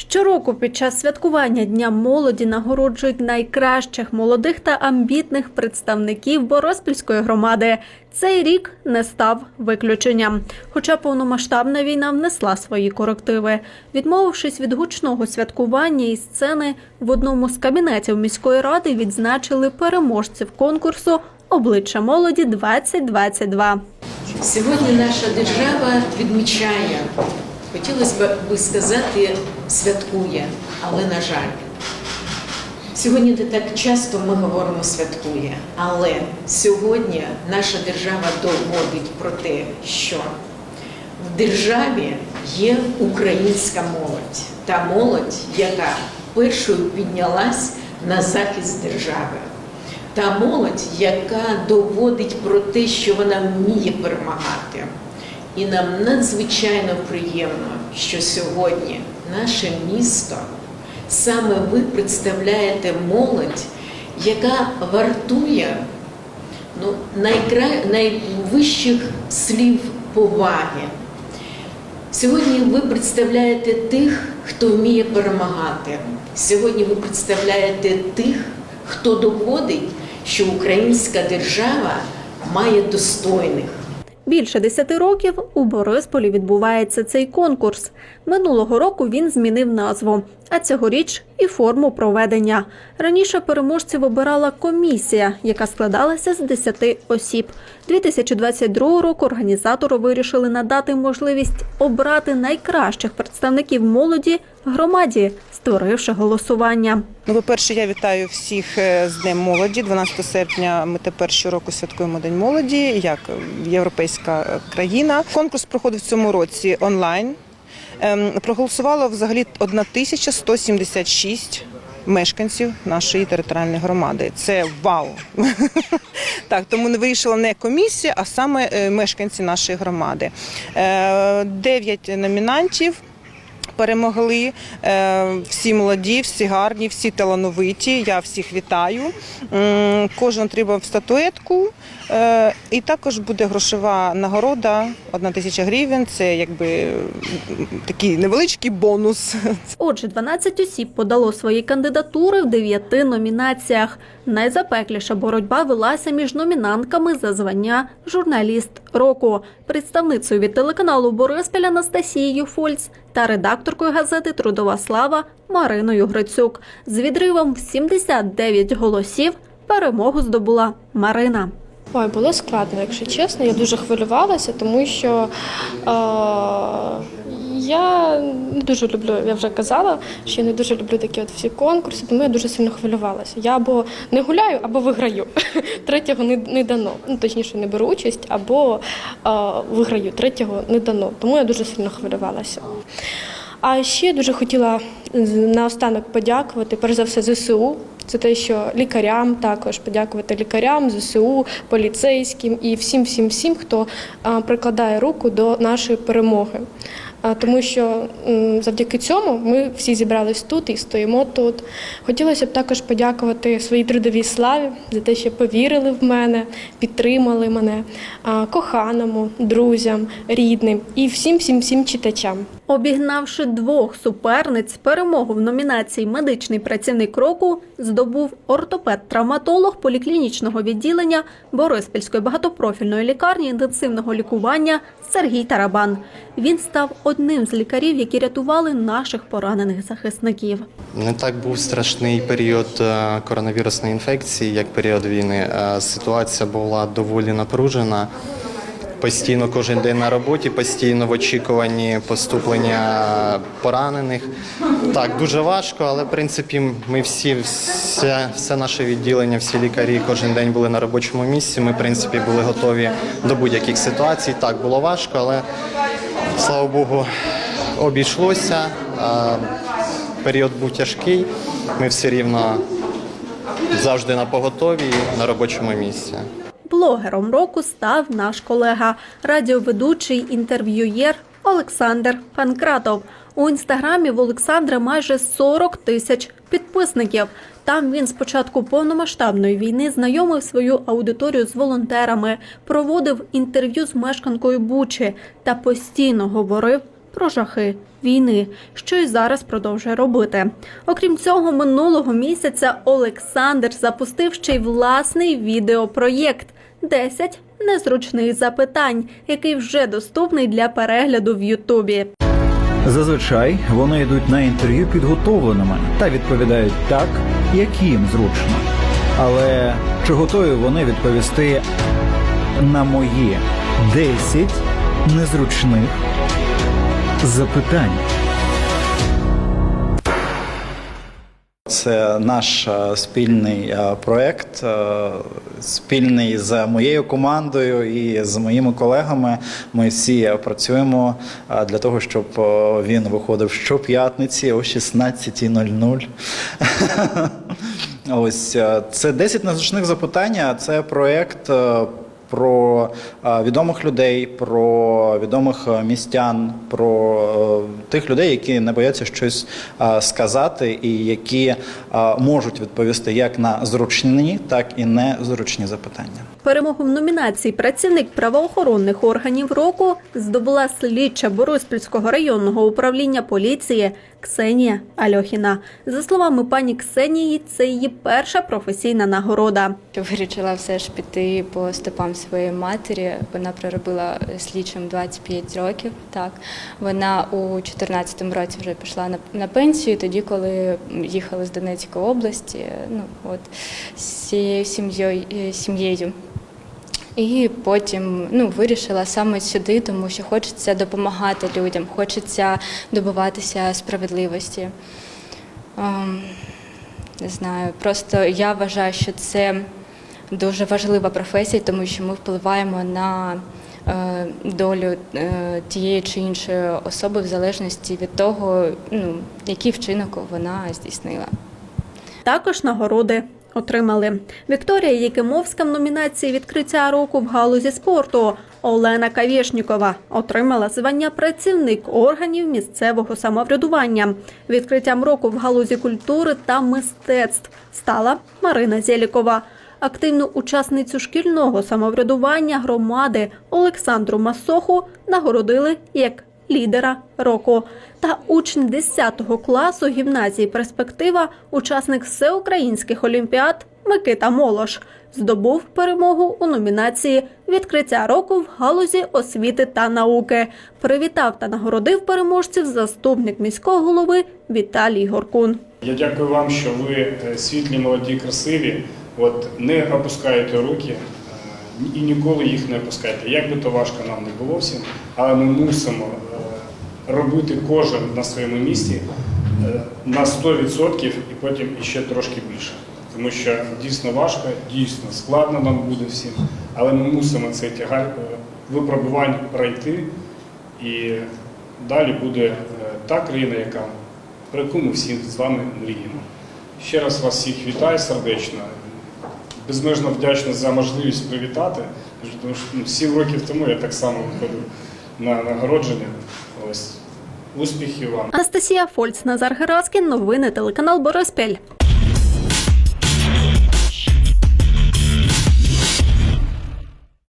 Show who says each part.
Speaker 1: Щороку під час святкування Дня молоді нагороджують найкращих молодих та амбітних представників Бориспільської громади. Цей рік не став виключенням. Хоча повномасштабна війна внесла свої корективи. Відмовившись від гучного святкування і сцени, в одному з кабінетів міської ради відзначили переможців конкурсу Обличчя молоді 2022
Speaker 2: Сьогодні наша держава відмічає, хотілося б сказати, святкує, але на жаль. Сьогодні не так часто ми говоримо святкує, але сьогодні наша держава доводить про те, що в державі є українська молодь, та молодь, яка першою піднялась на захист держави. Та молодь, яка доводить про те, що вона вміє перемагати. І нам надзвичайно приємно, що сьогодні наше місто, саме ви представляєте молодь, яка вартує ну, найкра... найвищих слів поваги. Сьогодні ви представляєте тих, хто вміє перемагати. Сьогодні ви представляєте тих, хто доводить, що українська держава має достойних.
Speaker 1: Більше десяти років у Борисполі відбувається цей конкурс. Минулого року він змінив назву, а цьогоріч і форму проведення. Раніше переможців обирала комісія, яка складалася з 10 осіб. 2022 року організатори вирішили надати можливість обрати найкращих представників молоді громаді, створивши голосування.
Speaker 3: Ну, по-перше, я вітаю всіх е, з Днем молоді. 12 серпня ми тепер щороку святкуємо День молоді, як європейська е, країна. Конкурс проходив в цьому році онлайн. Ем, Проголосувало взагалі 1176 мешканців нашої територіальної громади. Це вау! Так, тому не вирішила не комісія, а саме е, мешканці нашої громади. Е, Дев'ять номінантів перемогли. Е, Всі молоді, всі гарні, всі талановиті. Я всіх вітаю. Кожен отримав статуетку. Е, І також буде грошова нагорода, одна тисяча гривень. Це якби такий невеличкий бонус.
Speaker 1: Отже, 12 осіб подало свої кандидатури в дев'яти номінаціях. Найзапекліша боротьба велася між номінантками за звання журналіст року, представницею від телеканалу Бориспіль Анастасією Фольц та редакторкою газети Трудова слава Мариною Грицюк. З відривом в 79 голосів перемогу здобула Марина.
Speaker 4: Ой, було складно, якщо чесно. Я дуже хвилювалася, тому що е, я не дуже люблю, я вже казала, що я не дуже люблю такі от всі конкурси, тому я дуже сильно хвилювалася. Я або не гуляю, або виграю. Третього не, не дано. Ну, точніше, не беру участь, або е, виграю. Третього не дано. Тому я дуже сильно хвилювалася. А ще дуже хотіла наостанок подякувати, перш за все, ЗСУ. Це те, що лікарям також подякувати лікарям, ЗСУ, поліцейським і всім, всім, всім, хто прикладає руку до нашої перемоги. Тому що завдяки цьому ми всі зібрались тут і стоїмо тут. Хотілося б також подякувати своїй трудовій славі за те, що повірили в мене, підтримали мене, коханому, друзям, рідним і всім, всім, всім читачам.
Speaker 1: Обігнавши двох суперниць, перемогу в номінації Медичний працівник року здобув ортопед-травматолог поліклінічного відділення Бориспільської багатопрофільної лікарні інтенсивного лікування Сергій Тарабан. Він став одним з лікарів, які рятували наших поранених захисників.
Speaker 5: Не так був страшний період е, коронавірусної інфекції, як період війни. Е, Ситуація була доволі напружена. Постійно кожен день на роботі, постійно в очікуванні поступлення поранених. Так, дуже важко, але в принципі ми всі, все, все наше відділення, всі лікарі кожен день були на робочому місці. Ми, в принципі, були готові до будь-яких ситуацій. Так, було важко, але слава Богу, обійшлося. Період був тяжкий. Ми все рівно завжди на поготові на робочому місці.
Speaker 1: Блогером року став наш колега, радіоведучий інтерв'юєр Олександр Панкратов. У інстаграмі в Олександра майже 40 тисяч підписників. Там він з початку повномасштабної війни знайомив свою аудиторію з волонтерами, проводив інтерв'ю з мешканкою Бучі та постійно говорив про жахи війни, що й зараз продовжує робити. Окрім цього, минулого місяця Олександр запустив ще й власний відеопроєкт «10 незручних запитань, який вже доступний для перегляду в Ютубі.
Speaker 6: Зазвичай вони йдуть на інтерв'ю підготовленими та відповідають так, як їм зручно. Але чи готові вони відповісти на мої 10 незручних запитань?
Speaker 7: Це наш е, спільний е, проект, е, спільний з моєю командою і з моїми колегами. Ми всі працюємо для того, щоб він виходив щоп'ятниці о 16.00. Ось це 10 незручних запитань. Це проект. Про е, відомих людей, про відомих е, містян, про е, тих людей, які не бояться щось сказати, і які можуть відповісти як на зручні, так і незручні запитання.
Speaker 1: Перемогу в номінації Працівник правоохоронних органів року здобула слідча Бориспільського районного управління поліції Ксенія Альохіна. За словами пані Ксенії, це її перша професійна нагорода.
Speaker 8: Вирішила все ж піти по стопам своєї матері. Вона проробила слідчим 25 років. Так вона у 2014 році вже пішла на, на пенсію. Тоді, коли їхали з Донецької області, ну от з цією сім'єю сім'єю. І потім ну, вирішила саме сюди, тому що хочеться допомагати людям, хочеться добиватися справедливості. Ем, не знаю, просто я вважаю, що це дуже важлива професія, тому що ми впливаємо на е, долю е, тієї чи іншої особи в залежності від того, ну, який вчинок вона здійснила.
Speaker 1: Також нагороди отримали Вікторія Якимовська в номінації відкриття року в галузі спорту. Олена Кавєшнікова отримала звання працівник органів місцевого самоврядування. Відкриттям року в галузі культури та мистецтв стала Марина Зєлікова. Активну учасницю шкільного самоврядування громади Олександру Масоху нагородили як лідера року. Та учень 10 класу гімназії Перспектива, учасник всеукраїнських олімпіад Микита Молош, здобув перемогу у номінації Відкриття року в галузі освіти та науки. Привітав та нагородив переможців заступник міського голови Віталій Горкун.
Speaker 9: Я дякую вам, що ви е, світлі, молоді, красиві. От не опускаєте руки е, і ніколи їх не опускайте. Як би то важко нам не було всім, але ми мусимо е, робити кожен на своєму місці е, на 100% і потім іще трошки більше. Тому що дійсно важко, дійсно складно нам буде всім, але ми мусимо цей тягар випробувань пройти, і далі буде та країна, яка про яку ми всі з вами мріємо. Ще раз вас всіх вітаю сердечно. Безмежно вдячний за можливість привітати. Тому що ну, сім років тому я так само виходив на нагородження. Ось успіхів вам.
Speaker 1: Анастасія Фольц, Назар Гераскін. Новини телеканал Бориспіль.